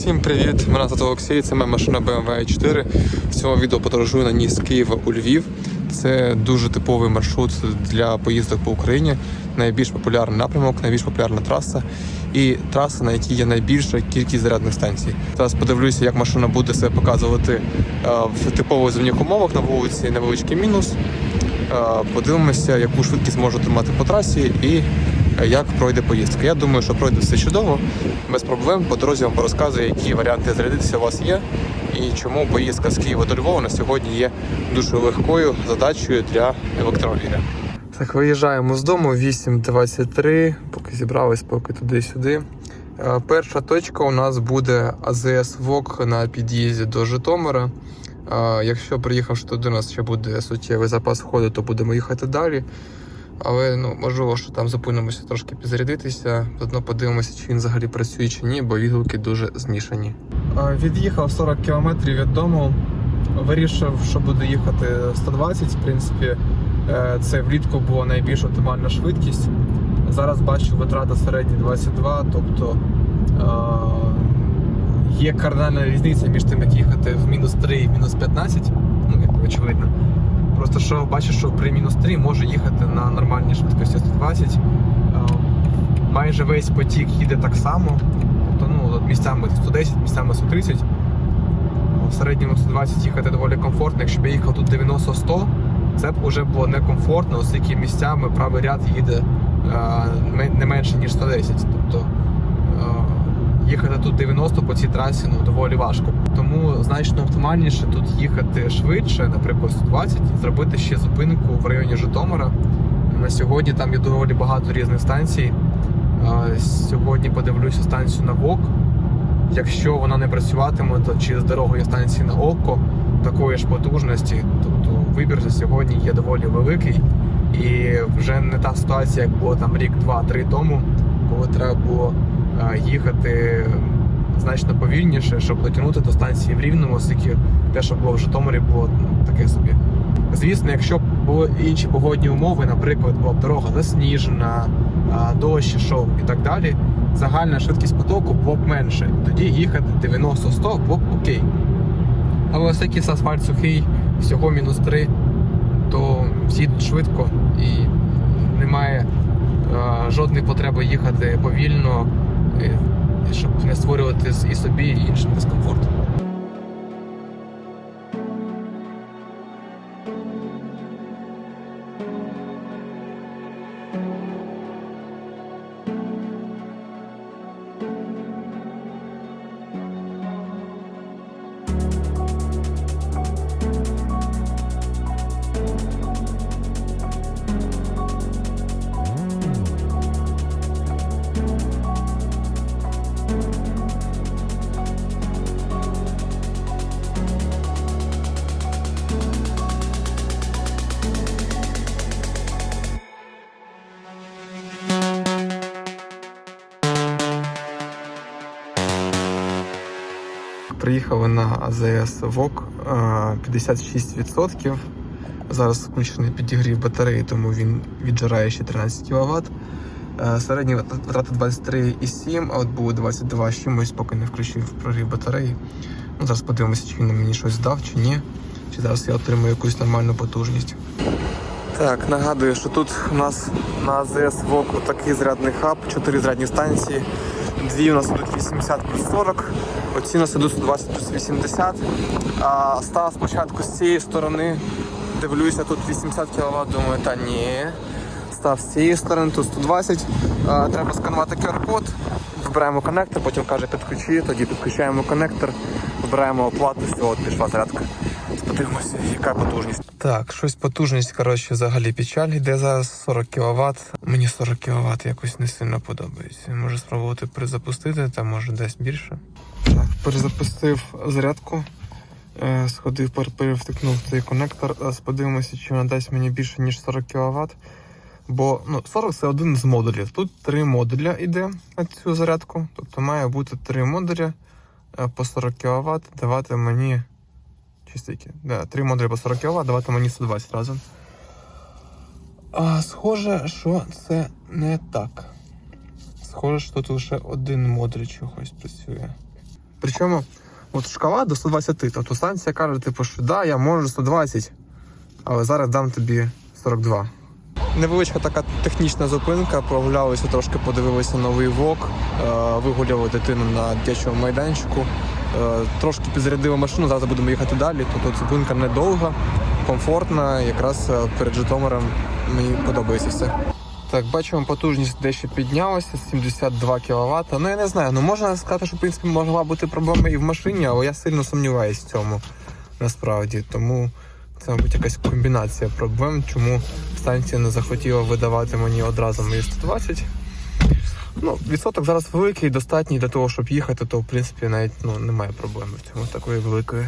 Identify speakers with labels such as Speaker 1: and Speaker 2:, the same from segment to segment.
Speaker 1: Всім привіт! Мене звати Олексій, це моя машина BMW 4. В цьому відео подорожую на ній з Києва у Львів. Це дуже типовий маршрут для поїздок по Україні. Найбільш популярний напрямок, найбільш популярна траса і траса, на якій є найбільша кількість зарядних станцій. Зараз подивлюся, як машина буде себе показувати е, в типових земних умовах на вулиці невеличкий мінус. Е, Подивимося, яку швидкість можу тримати по трасі і як пройде поїздка. Я думаю, що пройде все чудово, без проблем. По дорозі вам порозказую, які варіанти зарядитися у вас є, і чому поїздка з Києва до Львова на сьогодні є дуже легкою задачею для електромобіля. Так, виїжджаємо з дому 8.23, поки зібрались, поки туди-сюди. Е, Перша точка у нас буде АЗС ВОК на під'їзді до Житомира. Якщо приїхавши туди, у нас ще буде суттєвий запас ходу, то будемо їхати далі. Але ну, можливо, що там зупинимося трошки підзарядитися, заодно подивимося, чи він взагалі працює чи ні, бо відгуки дуже змішані. Від'їхав 40 кілометрів від дому. Вирішив, що буду їхати 120. В принципі, е, це влітку була найбільш оптимальна швидкість. Зараз бачу витрата середні 22, тобто е, є кардинальна різниця між тим, як їхати в мінус 3 і мінус 15, ну як очевидно. Просто що бачу, що при мінус 3 може їхати на нормальній швидкості 120. Е, Майже весь потік їде так само. Тобто, ну, місцями 110, місцями 130. В середньому 120 їхати доволі комфортно. Якщо б я їхав тут 90-100, це б вже було некомфортно, оскільки місцями правий ряд їде е, не менше, ніж 110. Тобто е, їхати тут 90 по цій трасі ну, доволі важко. Тому значно оптимальніше тут їхати швидше, наприклад, 120, і зробити ще зупинку в районі Житомира. На сьогодні там є доволі багато різних станцій. Сьогодні подивлюся станцію на ВОК. Якщо вона не працюватиме, то через дорогу є станції на ОККО такої ж потужності. Тобто вибір за сьогодні є доволі великий. І вже не та ситуація, як було там рік, два-три тому, коли треба було їхати значно повільніше, щоб дотягнути до станції в Рівному, оскільки те, що було в Житомирі, було ну, таке собі. Звісно, якщо б були інші погодні умови, наприклад, була б дорога засніжена, дощ ішов і так далі, загальна швидкість потоку було б менше. Тоді їхати 90-100 було б окей. Але оскільки асфальт сухий, всього мінус 3, то всі швидко і немає жодної потреби їхати повільно, щоб не створювати і собі, і іншим дискомфорт. Приїхали на АЗС ВОК е, 56%. Зараз включений підігрів батареї, тому він віджирає ще 13 кВт. Середні витрати 23,7, а от було 22 з чимось, поки не включив прогрів батареї. Ну, зараз подивимося, чи він мені щось дав, чи ні. Чи зараз я отримаю якусь нормальну потужність. Так, нагадую, що тут у нас на АЗС ВОК такий зарядний хаб, 4 зарядні станції. Дві у нас ідуть 80 плюс 40, оці у нас ідуть 120 плюс 80. А став спочатку з цієї сторони, дивлюся, тут 80 кВт, думаю, та ні. Став з цієї сторони, тут 120. А, треба сканувати QR-код, вибираємо коннектор, потім каже підключи, тоді підключаємо коннектор, вибираємо оплату, все, от пішла зарядка. Подивимося, яка потужність. Так, щось потужність, коротше, взагалі печаль. Йде зараз 40 кВт. Мені 40 кВт якось не сильно подобається. Можу спробувати перезапустити, там може десь більше. Так, перезапустив зарядку. Е, Сходив, перевтикнув цей коннектор. Зараз подивимося, чи вона дасть мені більше, ніж 40 кВт. Бо ну, 40 це один з модулів. Тут три модуля йде на цю зарядку. Тобто має бути три модуля е, по 40 кВт, давати мені. Чи стільки? Да, три модулі по 40 кВт, давати мені 120 разом. А, схоже, що це не так. Схоже, що тут лише один модуль чогось працює. Причому от шкала до 120. Тобто станція каже, типу, що да, я можу 120, але зараз дам тобі 42. Невеличка така технічна зупинка, прогулялися трошки, подивилися новий вок, е, вигуляли дитину на дитячому майданчику. Е, Трошки підзарядили машину, зараз будемо їхати далі. Тобто зупинка недовга, комфортна, якраз е, перед Житомиром мені подобається все. Так, бачимо, потужність дещо піднялася, 72 кВт. Ну я не знаю, ну можна сказати, що в принципі могла бути проблема і в машині, але я сильно сумніваюся в цьому насправді. Тому це, мабуть, якась комбінація проблем, чому станція не захотіла видавати мені одразу мої 120. Ну, відсоток зараз великий, достатній для того, щоб їхати, то в принципі навіть ну, немає проблеми в цьому такої великої.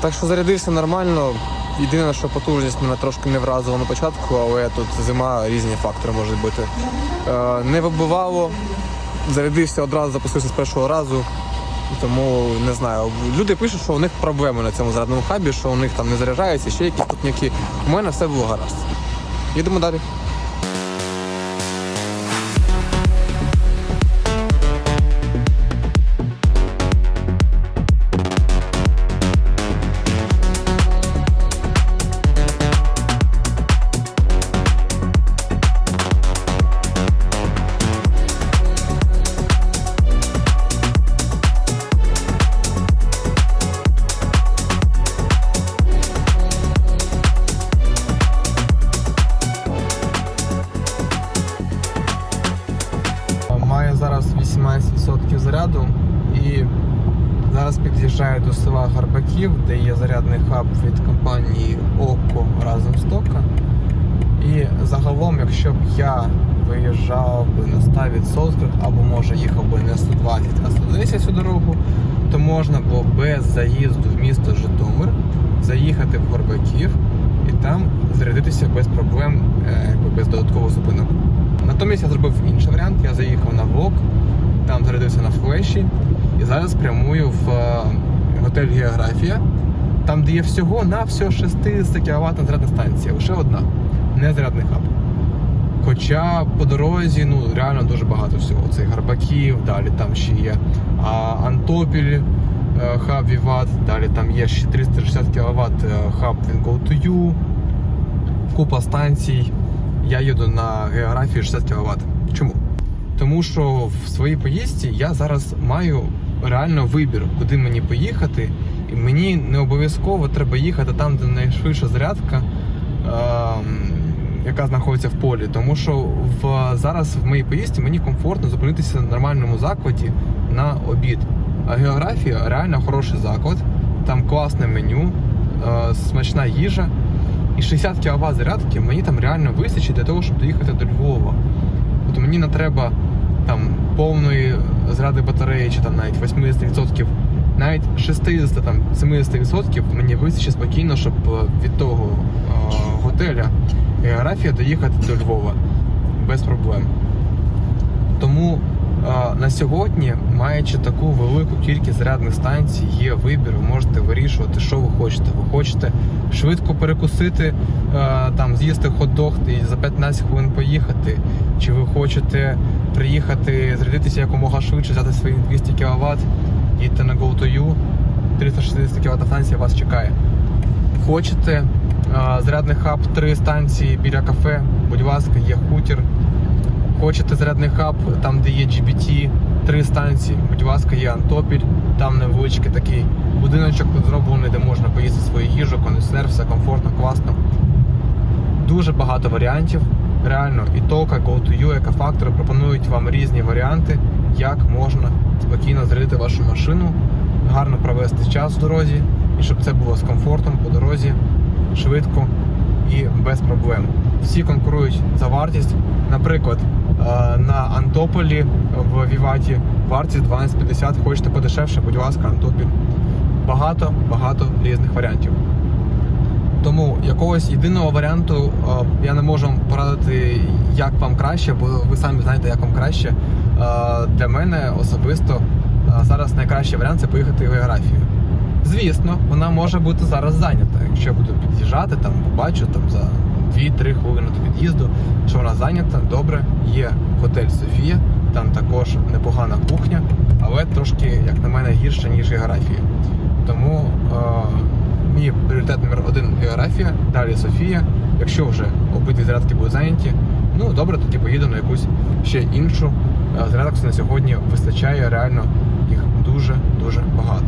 Speaker 1: Так що зарядився нормально. Єдине, що потужність мене трошки не вразила на початку, але тут зима, різні фактори можуть бути. Е, не вибивало, зарядився одразу, запустився з першого разу. Тому не знаю. Люди пишуть, що у них проблеми на цьому зарядному хабі, що у них там не заряджається, ще якісь тупняки. У мене все було гаразд. Їдемо далі. Якщо б я виїжджав би на 100% або може їхав би не 120, а 110 цю дорогу, то можна було без заїзду в місто Житомир заїхати в Горбаків і там зарядитися без проблем, е, без додаткових зупинок. Натомість я зробив інший варіант. Я заїхав на влог, там зарядився на флеші і зараз прямую в е, готель Географія, там, де є всього на всього 60 кВт зарядна станція, лише одна, не зарядний хаб. Хоча по дорозі ну реально дуже багато всього. Це Гарбаків, далі там ще є а, Антопіль, е, хаб Віват, далі там є ще 360 кВт хаб він Go to You, купа станцій. Я їду на географії 60 кВт. Чому? Тому що в своїй поїздці я зараз маю реально вибір, куди мені поїхати, і мені не обов'язково треба їхати там, де найшвидша зарядка, ем, яка знаходиться в полі. Тому що в, зараз в моїй поїздці мені комфортно зупинитися в нормальному закладі на обід. А географія реально хороший заклад, там класне меню, е, смачна їжа. І 60 кВт зарядки мені там реально вистачить для того, щоб доїхати до Львова. От мені не треба там повної заряди батареї чи там навіть 80%, навіть 60 там 70% мені вистачить спокійно, щоб е, від того е, готеля географія доїхати до Львова без проблем. Тому на сьогодні, маючи таку велику кількість зарядних станцій, є вибір, ви можете вирішувати, що ви хочете. Ви хочете швидко перекусити, там з'їсти хот-дог і за 15 хвилин поїхати. Чи ви хочете приїхати, зарядитися якомога швидше, взяти свої 200 кВт, їдьте на Go2U, 360 кВт станція вас чекає. Хочете зарядний хаб, три станції біля кафе, будь ласка, є хутір. Хочете зарядний хаб, там де є GBT, три станції, будь ласка, є Антопіль, там невеличкий такий будиночок зроблений, де можна поїсти свою їжу, кондиціонер, все комфортно, класно. Дуже багато варіантів. Реально, і Тока, Go2U, Екофактор пропонують вам різні варіанти, як можна спокійно зарядити вашу машину, гарно провести час в дорозі, і щоб це було з комфортом по дорозі, швидко і без проблем. Всі конкурують за вартість. Наприклад, е, на Антополі в Віваті вартість 12,50, хочете подешевше, будь ласка, Антопіль. Багато, багато різних варіантів. Тому якогось єдиного варіанту е, я не можу порадити, як вам краще, бо ви самі знаєте, як вам краще. Е, Для мене особисто зараз найкращий варіант це поїхати в географію. Звісно, вона може бути зараз зайнята. Якщо буду під'їжджати, там побачу там за 2-3 хвилини до під'їзду, що вона зайнята, добре. Є готель Софія, там також непогана кухня, але трошки, як на мене, гірше, ніж географія. Тому е, мій пріоритет номер один географія, далі Софія. Якщо вже обидві зарядки будуть зайняті, ну добре, тоді поїду на якусь ще іншу. Е, Зарядок на сьогодні вистачає реально їх дуже-дуже багато.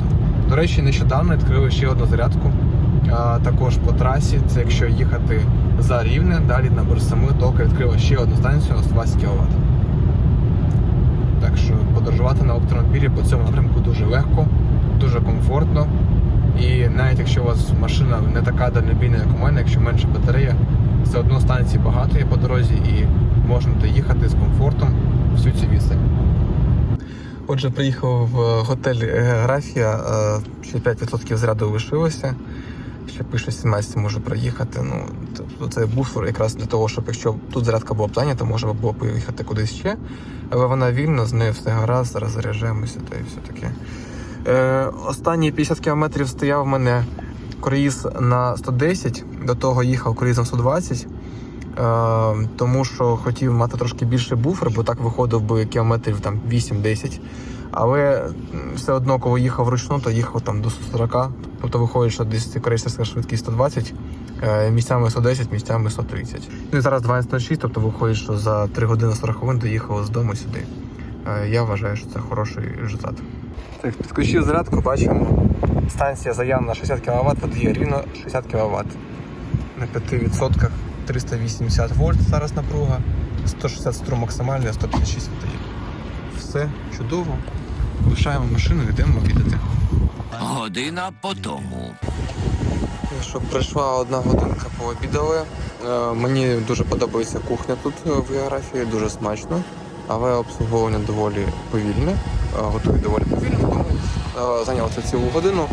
Speaker 1: До речі, нещодавно відкрили ще одну зарядку. Також по трасі, це якщо їхати за рівне, далі на Борсами Тока відкрила ще одну станцію на 120 кВт. Так що подорожувати на електромобілі по цьому напрямку дуже легко, дуже комфортно. І навіть якщо у вас машина не така дальнобійна, як у мене, якщо менша батарея, все одно станцій багато є по дорозі і можна доїхати з комфортом всю цю відстань. Отже, приїхав в готель Географія, е, ще 5% зряду лишилося. Ще пише 17 може проїхати. Ну, тобто це буфер якраз для того, щоб якщо тут зарядка була б зайнята, можна було поїхати кудись ще. Але вона вільна, з нею все гаразд, зараз заряджаємося та і все таке. Е, останні 50 кілометрів стояв в мене круїз на 110, до того їхав круїз на 120. Е, тому що хотів мати трошки більше буфер, бо так виходив би кілометрів там 8-10. Але все одно, коли їхав вручну, то їхав там до 140. Тобто виходить, що десь корейська швидкість 120, е, місцями 110, місцями 130. Ну і зараз 12.06, тобто виходить, що за 3 години 40 хвилин доїхав з дому сюди. Е, Я вважаю, що це хороший результат. Так, підключив зарядку, бачимо. Станція заявна 60 кВт, видає рівно 60 кВт. На 5% 380 вольт зараз напруга, 160 струм максимальний, а 156 видає. Все чудово. Лишаємо машину, йдемо обідати.
Speaker 2: Година по тому.
Speaker 1: Що прийшла одна годинка, пообідали. Е, Мені дуже подобається кухня тут е, в географії, дуже смачно, але обслуговування доволі повільне, е, готують доволі повільно, тому зайняло це цілу годину.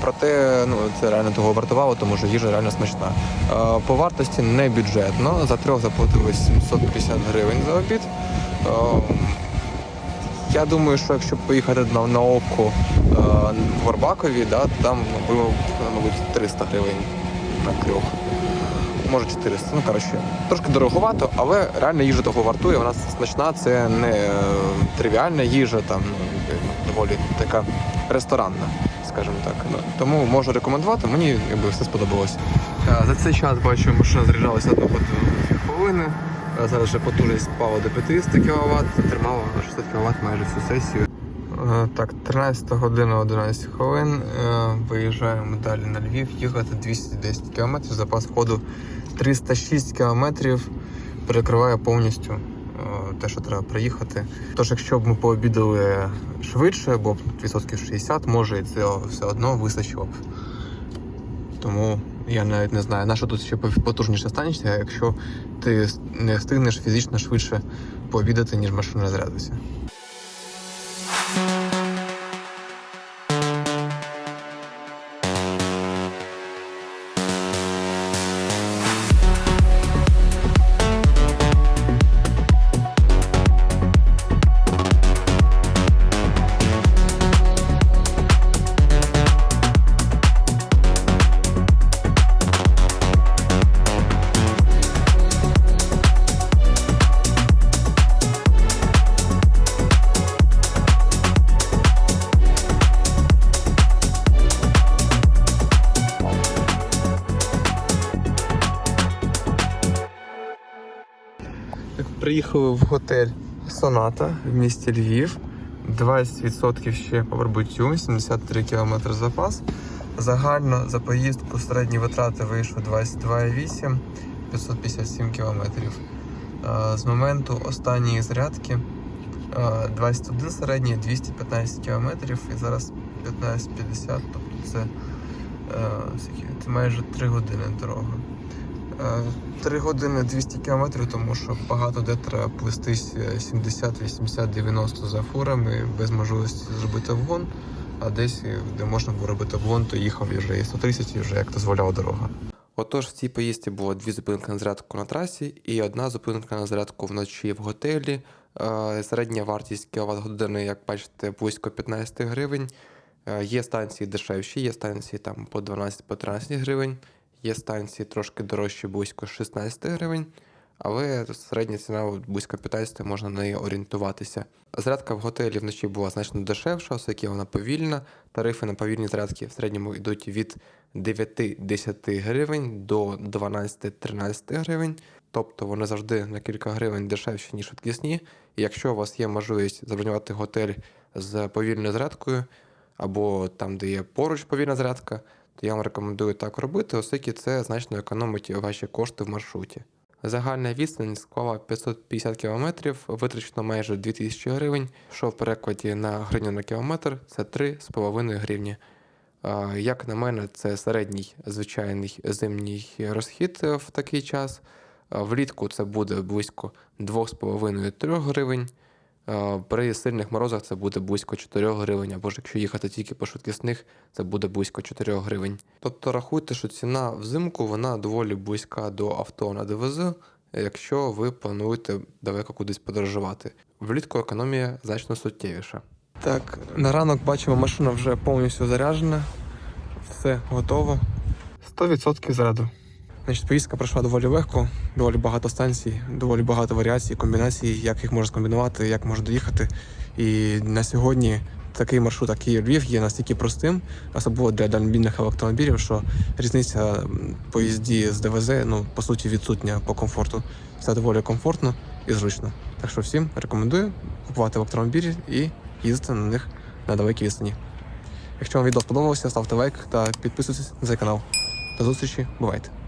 Speaker 1: Проте ну, це реально того вартувало, тому що їжа реально смачна. По вартості не бюджетно. За трьох заплатили 750 гривень за обід. Я думаю, що якщо поїхати на, на око е, в Горбакові, да, там було, мабуть, 300 гривень на трьох. Може 400. Ну, коротше, трошки дороговато, але реально їжа того вартує. Вона смачна, це не е, тривіальна їжа, там ну, доволі така ресторанна, скажімо так. Ну, тому можу рекомендувати, мені якби, все сподобалося. Е, За цей час бачу, машина заряджалася годину дві хвилини. Зараз вже потужність впала до 50 кВт, тримала 60 кВт майже всю сесію. Е, Так, 13 година 11 хвилин. Е, Виїжджаємо далі на Львів, їхати 210 км, запас ходу 306 км, перекриває повністю е, те, що треба приїхати. Тож, якщо б ми пообідали швидше, бо відсотків 60, може і це все одно вистачило б. Тому я навіть не знаю, на що тут ще потужніше станеться, якщо ти не встигнеш фізично швидше пообідати, ніж машина розрядиться. Приїхали в готель Соната в місті Львів. 20% ще по прибуттю, 73 км запас. Загально за поїздку середні витрати вийшло 22,8 557 км. З моменту останньої зарядки е, 21 середній, 215 км і зараз 15,50, тобто це, е, це майже 3 години дорога. 3 години 200 км, тому що багато де треба плестись е, 70, 80, 90 за фурами без можливості зробити вгон. А десь, е, де можна було робити вгон, то їхав вже і 130 і вже як дозволяла дорога. Отож, в цій поїздці було дві зупинки на зарядку на трасі і одна зупинка на зарядку вночі в готелі. Е, Середня вартість кіловат години, як бачите, близько 15 гривень. Е, Є станції дешевші, є станції там по 12-13 гривень. Є станції трошки дорожчі, близько 16 гривень. але середня ціна близько 15 можна на неї орієнтуватися. Зарядка в готелі вночі була значно дешевша, оскільки вона повільна. Тарифи на повільні зарядки в середньому йдуть від 9-10 гривень до 12-13 гривень. Тобто вони завжди на кілька гривень дешевші, ніж швидкісні. І якщо у вас є можливість забронювати готель з повільною зарядкою, або там, де є поруч повільна зарядка, то я вам рекомендую так робити, оскільки це значно економить ваші кошти в маршруті. Загальна відстань склала 550 км, витрачено майже 2000 гривень, що в перекладі на гривню на кілометр це 3,5 гривні. Як на мене, це середній звичайний зимній розхід в такий час. Влітку це буде близько 2,5-3 гривень. А, При сильних морозах це буде близько 4 гривень, або ж якщо їхати тільки по швидкісних, це буде близько 4 гривень. Тобто рахуйте, що ціна взимку вона доволі близька до авто на ДВЗ, якщо ви плануєте далеко кудись подорожувати. Влітку економія значно суттєвіша. Так, на ранок бачимо, машина вже повністю заряджена, все готово. 100% заряду. Значить, поїздка пройшла доволі легко, доволі багато станцій, доволі багато варіацій, комбінацій, як їх можна скомбінувати, як можна доїхати. І на сьогодні такий маршрут, як Київ-Львів, є настільки простим, особливо для дальнобійних електромобілів, що різниця м, по їзді з ДВЗ, ну, по суті, відсутня по комфорту. Все доволі комфортно і зручно. Так що всім рекомендую купувати електромобілі і їздити на них на далекій відстані. Якщо вам відео сподобалося, ставте лайк та підписуйтесь на цей канал. До зустрічі, бувайте!